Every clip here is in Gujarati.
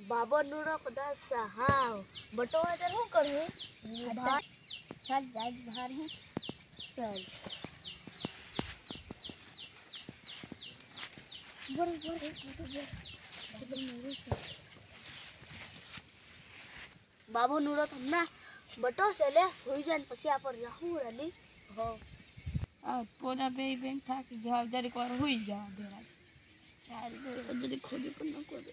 બાબો નુરો કદાચ હા બટો હાજર શું કરવું ચાલ જાય બહાર હું ચાલ બાબુ નુરો તમને બટો છે લે હોઈ જાય ને પછી આપર રહું રલી હો આ પોતા બે બેન થાકી ગયા જરીક વાર હોઈ જા દેરા ચાલ દે જરી ખોલી પણ ન કરે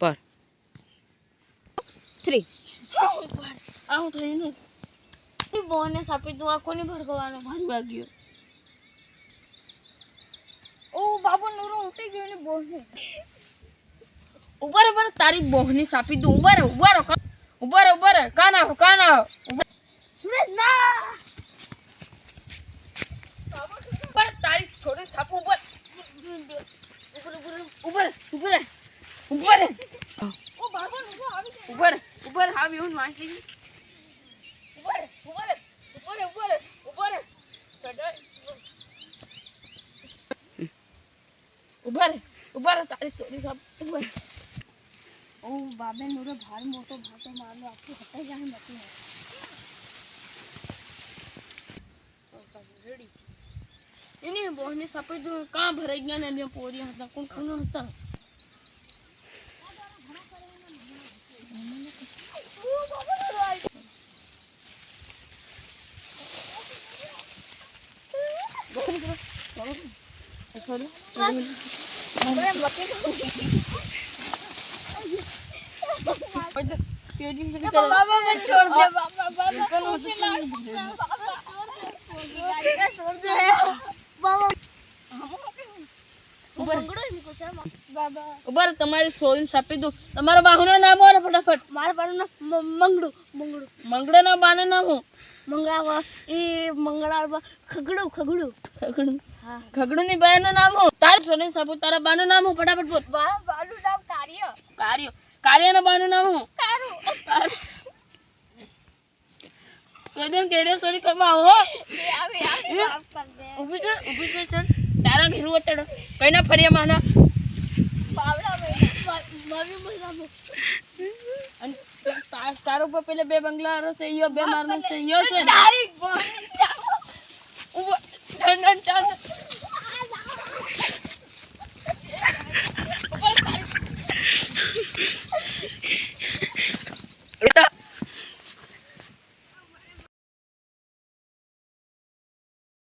પર થ્રી આવું થઈને બોને સાપી તું આ કોની ભડકવાનો મારી વાગ્યો? ઓ બાબુ નુરો ઉઠી ગયો ને બોને ઊભા રે પણ તારી બોહની સાપી દઉં ઊભા રે ઊભા રે ઊભા રે ઊભા રે કાન આવો કાન આવો સુરેશ ના પણ તારી છોડી સાપુ ઉપર ઉપર ઉપર ઉભર ઉભર બાબુ નુરો આવી ગયો ઉપર ઉપર હાવ એવું માસી ઉપર ઉપર ઉપર ઉપર ઉપર ઊભા રે ও বাবে মোরে ভার মোটো ভাতে মারলো আপনি हटे जाए मत है इन्हें बोहने सफ़ेद कहाँ भरे गया ने पोरी हता कौन कौन हता Thank you. પેલી છે બાબા દઉં. તમારા બાહુનું નામ ઓર ફટાફટ. મારા બાનું નામ મંગડું મંગડું મંગડો ના બાનું નામ મંગળા મંગળાવા એ મંગળાવા ખગડું ખગડું. ખગડું. હા. ખગડું ની બાનું નામ હું? તારી સોની સાપુ તારા બાનું નામ હું? ફટાફટ બોલ. બા બાનું નામ કાર્ય. કાર્ય. કાર્ય ના બાનું નામ હું? તારું. કોઈ દિન કેડે સોરી કરવા આવો ઊભી છે ઊભી છે સર તારા ઘેરું વતડો કઈના ફરિયા માના? તારો ઉપર પેલે બે બંગલા રસે યો બે મારનો છે યો છે ઊભો